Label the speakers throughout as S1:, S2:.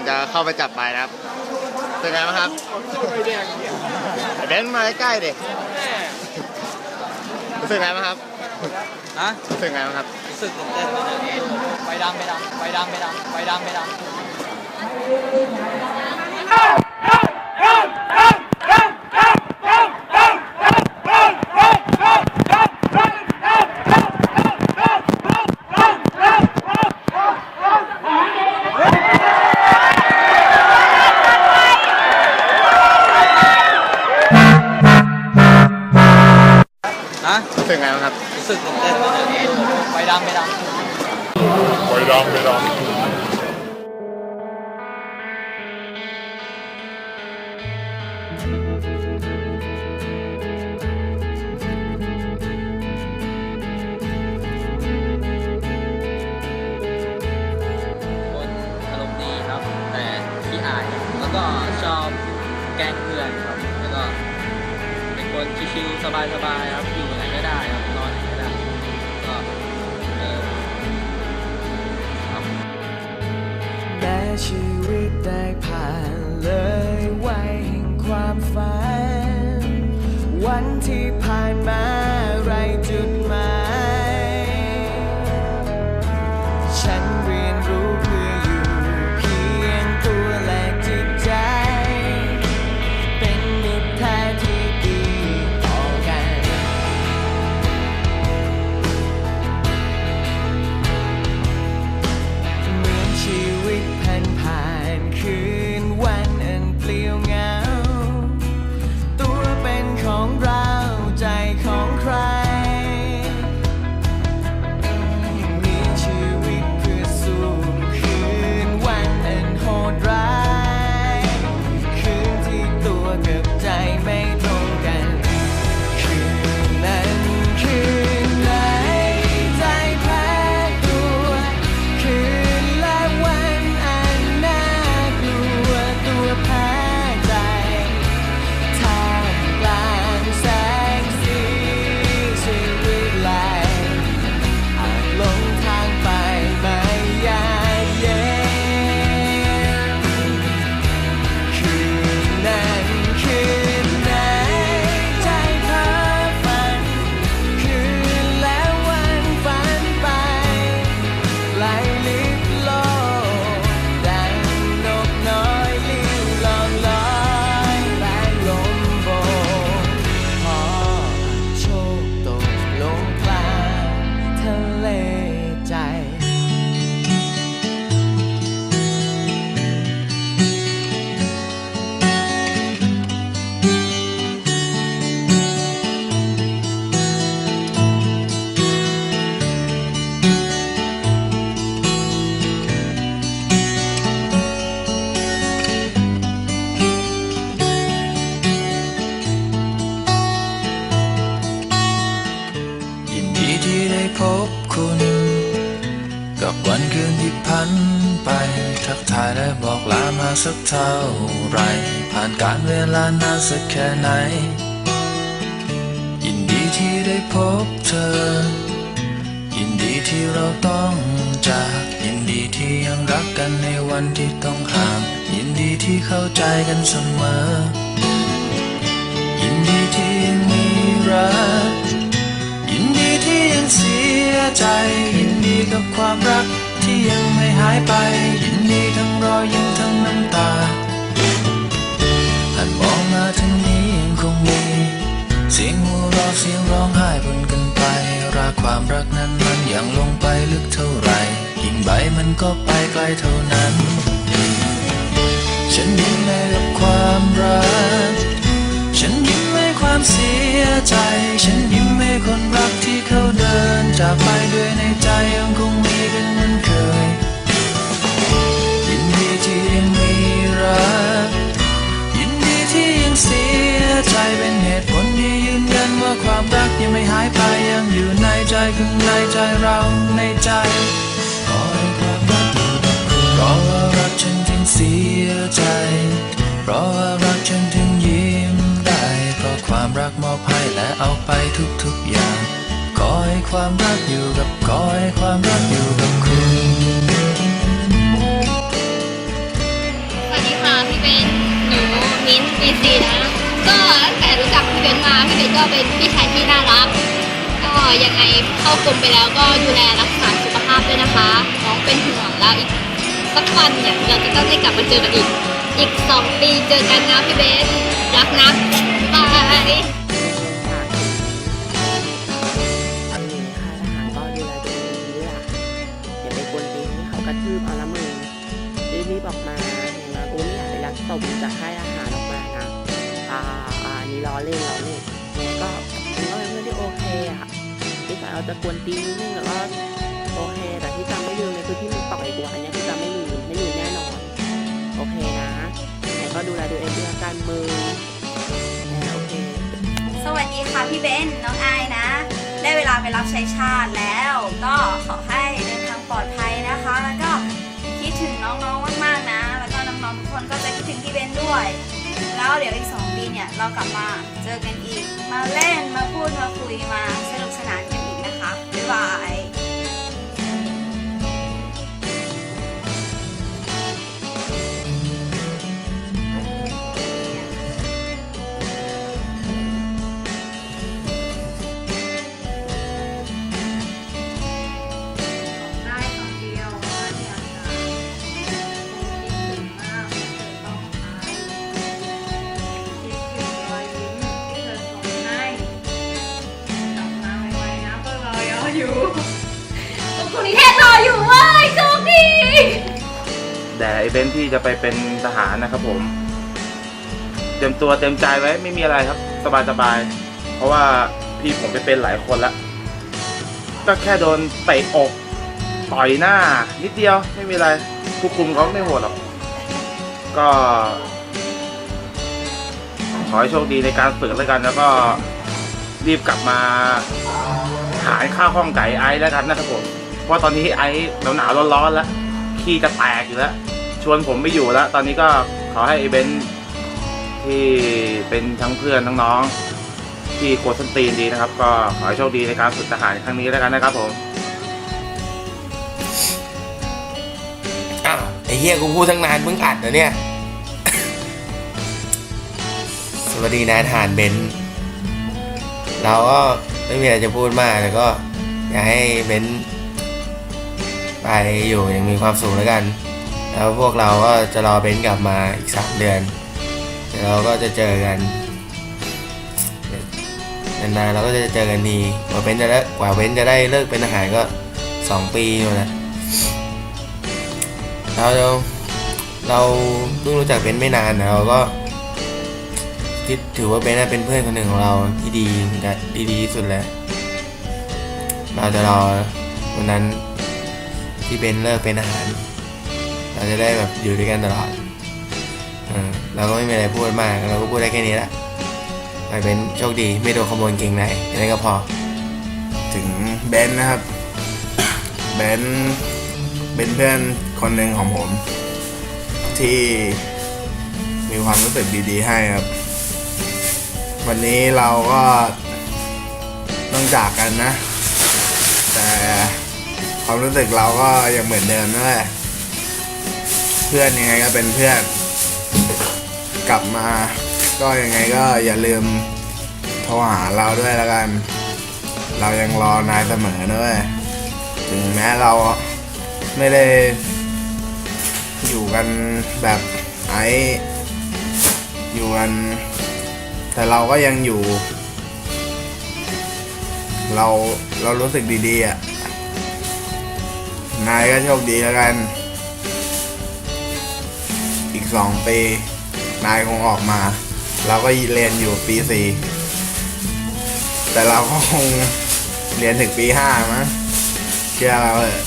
S1: งจะเข้าไปจับไปนะครับเป็นไงบ้างครับ
S2: ไปแดงเนี่ย
S1: ไอ้เบนซ์มาใกล้ๆดิรู้สึกไงบ้างครับ
S3: ฮะ
S1: รู้สึกไงบ้างครับ
S3: รู้สึกตื่นเต้นเลยไฟดำไฟดำไฟดำไฟดำไฟดำไฟดำ
S1: ค
S3: นอารมณ์ดีครับ แต่ขี้อาย แล้วก็ชอบแกล้งเพื่อนครับ แล้วก็เป็นคนชิวๆสบายๆครับ อยู่ไหนก็ได้ครับ นอนไหนก็ได้ ก็เออครับ
S4: แม้ชีวิตได้ผ่านเลย วันที่ผ่าน สักเท่า
S5: ไร ผ่านการเวลานานสักแค่ไหน ยินดีที่ได้พบเธอ ยินดีที่เราต้องจาก ยินดีที่ยังรักกันในวันที่ต้องห่าง ยินดีที่เข้าใจกันเสมอ ยินดีที่ยังมีรัก ยินดีที่ยังเสียใจ ยินดีกับความรักที่ยัง หายไปยินดีทั้งรอยยิ้มทั้งน้ำตาหันมองมาทางนี้ยังคงมี เสียงหัวเราะเสียงร้องไห้บนกันไปรักความรักนั้นมันยังลงไปลึกเท่าไหรยิ่งใบมันก็ไปไกลเท่านั้น ฉันยิ้มให้กับความรัก ฉันยิ้มให้ความเสียใจ ฉันยิ้มให้คนรักที่เขาเดินจากไปด้วยในใจยังคงมีกันเหมือน ยินดีที่ยังเสียใจเป็นเหตุผลที่ยืนยันว่าความรักยังไม่หายไปยังอยู่ในใจข้างในใจเราในใจขอให้ความรักอยู่กับคุณเพราะว่ารักฉันถึงเสียใจเพราะว่ารักฉันถึงยิ้มได้เพราะความรักมอบให้และเอาไปทุกๆอย่างขอให้ความรักอยู่กับขอให้ความรักอยู่กับคุณ
S2: ก็ตั้งแต่รู้จักพี่เบนมาพี่เบนก็เป็นพี่ชายที่น่ารักก็ยังไงเข้ากรมไปแล้วก็ดูแลรักษาสุขภาพด้วยนะคะน้องเป็นห่วงแล้วอีกสักวันเนี่ยเราจะต้องได้กลับมาเจอกันอีก อีกสองปีเจอกันนะพี่เบนรักนะบาย
S6: เราจะกวนตีนิดนึงแต่ว่าโอเค แต่ที่จำไม่ลืมเลยคือที่มึงต่อยกูอันเนี้ยคือจำไม่ลืมไม่ลืมแน่นอน โอเคนะยังไงก็ดูแลตัวเองด้วยกันมึงแหมโอเค
S7: สวัสดีค่ะพี่เบนน้องไอนะ ได้เวลาไปรับใช้ชาติแล้ว ก็ขอให้เดินทางปลอดภัยนะคะ แล้วก็คิดถึงน้องๆมากๆนะ แล้วก็น้องๆทุกคนก็จะคิดถึงพี่เบนด้วย แล้วเดี๋ยวอีก2ปีเนี่ยเรากลับมาเจอกันอีก มาเล่นมาพูดมาคุยมาสนุกสนาน กั อยู่พวกคุณนิเทศรออยู่เว้ยโชคดี
S5: แต่ไอเบนซ์ที่จะไปเป็นทหารนะครับผม เตรียมตัวเตรียมใจไว้ไม่มีอะไรครับ สบายสบายๆเพราะว่าพี่ผมไปเป็นหลายคนแล้วก็แค่โดนเตะอกต่อยหน้า นิดเดียวไม่มีอะไรผู้คุมเขาไม่โหดหรอก ก็ ขอให้โชคดีในการฝึกแล้วกัน แล้วก็รีบกลับมา หายข้าวข้องไก่ไอซ์แล้วกันนะครับผมเพราะตอนนี้ไอซ์หนาวๆร้อนๆแล้วขี้จะแตกอยู่แล้ว ชวนผมไม่อยู่แล้ว ตอนนี้ก็ขอให้ไอเบนที่เป็นทั้งเพื่อนทั้งน้องที่โคตรส้นตีนดีนะครับ ก็ขอให้โชคดีในการฝึกทหารครั้งนี้แล้วกันนะครับผม
S8: อ้าวไอ้เหี้ยกูพูดทั้งนานมึงอัดเหรอเนี่ย สวัสดีนายทหารเบนเราก็ ไม่มีอะไรจะพูดมากแต่ก็อยากให้เบนซ์ไปอยู่อย่างมีความสุขแล้วกัน แล้วพวกเราก็จะรอเบนซ์กลับมาอีกสามเดือนเดี๋ยวเราก็จะเจอกันนานๆเราก็จะเจอกันทีกว่าเบนซ์จะได้กว่าเบนซ์จะได้เลิกเป็นทหารก็สองปีอยู่นะเราเราเพิ่งรู้จักเบนซ์ไม่นานนะเราก็ คิดถือว่าเบนน่ะเป็นเพื่อนคนหนึ่งของเราที่ดีและดีดีที่สุดแล้ว เราจะรอวันนั้นที่เบนเลิกเป็นอาหาร เราจะได้แบบอยู่ด้วยกันตลอดเราก็ไม่มีอะไรพูดมากเราก็พูดได้แค่นี้ละไปเบนโชคดีไม่โดนขโมยกางเกงในแค่นั้นก็พอ
S9: ถึงเบนนะครับเบนเป็นเพื่อนคนหนึ่งของผม ที่มีความรู้สึกดีๆให้ครับ วันนี้เราก็ต้องจากกันนะ แต่ความรู้สึกเราก็ยังเหมือนเดิมนั่นแหละ เพื่อนยังไงก็เป็นเพื่อน กลับมาก็ยังไงก็อย่าลืมโทรหาเราด้วยแล้วกัน เรายังรอนายเสมอนะเว้ยถึงแม้เราไม่ได้อยู่กันแบบไออยู่กัน แต่เราก็ยังอยู่ เราเรารู้สึกดีๆอะ นายก็โชคดีแล้วกัน อีกสองปี นายคงออกมา เราก็เรียนอยู่ปีสี่แต่เราก็คงเรียนถึงปีห้ามั้งเชื่อเราเถอะ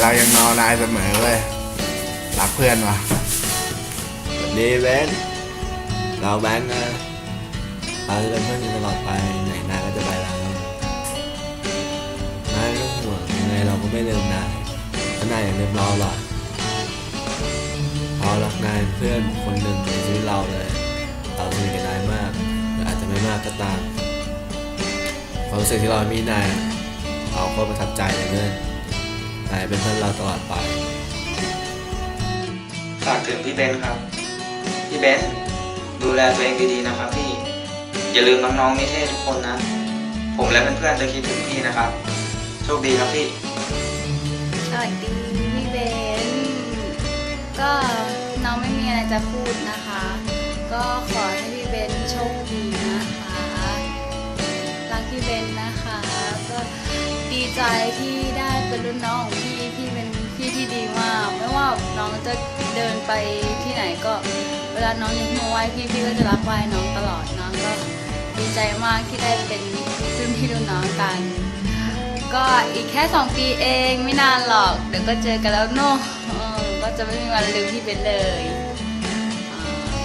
S9: เรายังนอนนายเสมอเลยรักเพื่อนว่ะ
S8: ดีเบน เราแบงค์นะเราจะเป็นเพื่อนกันตลอดไปไหนนายก็จะไปแล้วนายไม่ต้องห่วงยังไงเราก็ไม่ลืมนายถ้านายอย่าลืมเราหรอกเรารักนายเพื่อนคนหนึ่งในชีวิตเราเลยเราสนิทกับนายมากหรืออาจจะไม่มากก็ตามความรู้สึกที่เรามีนายเราโคตรประทับใจเลยเพื่อนนายเป็นเพื่อนเราตลอดไป
S10: ฝากถึงพี่เบนครับ พี่เบน ดูแลตัวเองดีๆนะครับพี่ อย่าลืมน้องๆนิเทศทุกคนนะ ผมและเพื่อนๆจะคิดถึงพี่นะครับ โชคดีครับพี่
S11: สวัสดีพี่เบนก็น้องไม่มีอะไรจะพูดนะคะ ก็ขอให้พี่เบนโชคดีนะคะรักพี่เบนนะคะ ก็ดีใจที่ได้เป็นรุ่นน้องของพี่พี่เป็นพี่ที่ดีมาก ไม่ว่าน้องจะเดินไปที่ไหนก็ เวลาน้องยกมือไหว้พี่พี่ก็จะรักไหว้น้องตลอดน้องก็ดีใจมากที่ได้เป็นรุ่นพี่รุ่นน้องกัน ก็อีกแค่ 2 ปีเองไม่นานหรอก เดี๋ยวก็เจอกันแล้วเนอะก็จะไม่มีวันลืมพี่เบนเลย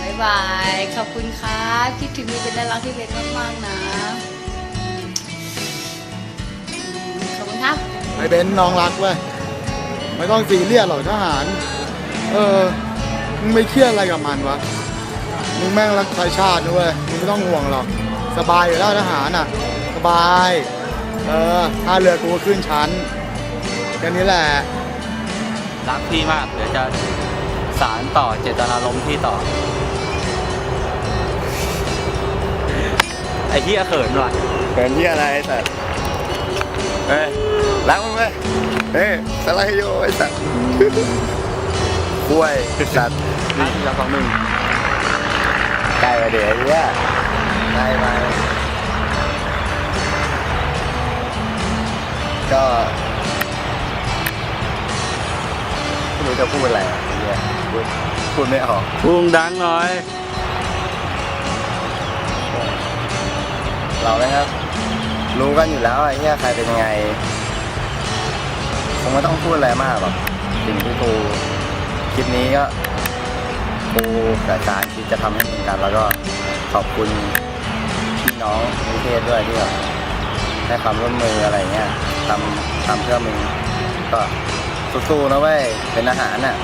S11: บ๊ายบายขอบคุณครับคิดถึงพี่เบนและรักพี่เบนมากๆนะขอบคุณครับ
S12: ไอเบนน้องรักเว้ยไม่ต้องซีเรียสหรอกทหาร เออ มึงไม่เครียดอะไรกับมันวะ มึงแม่งรักชายชาตินะเว้ยมึงไม่ต้องห่วงหรอก สบายอยู่แล้วทหารอะ สบาย เออท่าเรือกูก็ขึ้นชั้นแค่นี้แหละ
S3: รักพี่มาก เดี๋ยวจะสารต่อเจตนารมณ์พี่ต่อ ไอ้เหี้ยเขินว่ะ
S12: เกินที่อะไรแต่เฮ้ยรักมึงเว้ยเฮ้ยสไลด์โยไอ้สัตว์ คุ้ยสัตว์
S3: ห้าสี่สามสองหนึ่ง
S12: ใกล้มาเดี๋ยวเนี่ยใกล้มาก็ไม่รู้จะพูดอะไรอะไอ้เนี่ยพูดพูดไม่ออก
S3: พุงดังหน่อย
S12: เรานะครับ รู้กันอยู่แล้วไอ้เนี่ยใครเป็นยังไงคงไม่ต้องพูดอะไรมากหรอกสิ่งที่กู คลิปนี้ก็กูกับการคิดจะทำให้เหมือนกัน แล้วก็ขอบคุณพี่น้องนิเทศด้วยที่แบบให้ความร่วมมืออะไรเงี้ยทำทำเพื่อมึงก็สู้ๆนะเว้ยเป็นอาหารน่ะ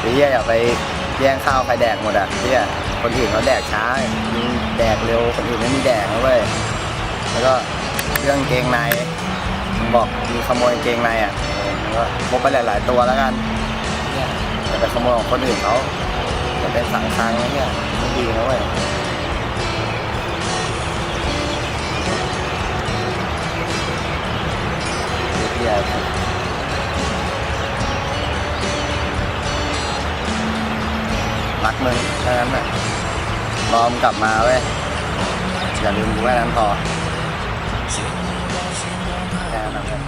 S12: ไอ้เหี้ยอย่าไปแย่งข้าวใครแดกหมดอะเหี้ยคนอื่นเขาแดกช้ามึงแดกเร็วคนอื่นไม่มีแดกนะเว้ยแล้วก็เรื่องเกงในบอกมีขโมยเกงในอะเออมันก็พกไปหลาย ๆ ตัวแล้วกันอ ย่ไปขโมยของคนอื่นเขาจะเป็นสังคังเนี่ยไม่ดีนะเว้ยเหี้ยรักมึงแค่นั้นแหละรอมกลับมาเว้ยอย่าลืมกูแค่นั้นพอแค่นั้นแหละ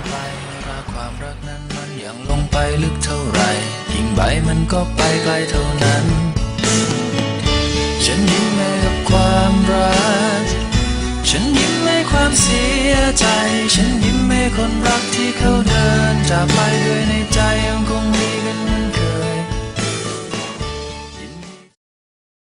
S5: ความรักนั้นมันยังลงไปลึกเท่าไหร่ ไปมันก็ไปไกลเท่านั้น ฉันยิ้มให้กับความรัก ฉันยิ้มให้ความเสียใจ ฉันยิ้มให้คนรักที่เขาเดินจากไปด้วยในใจยังคงมี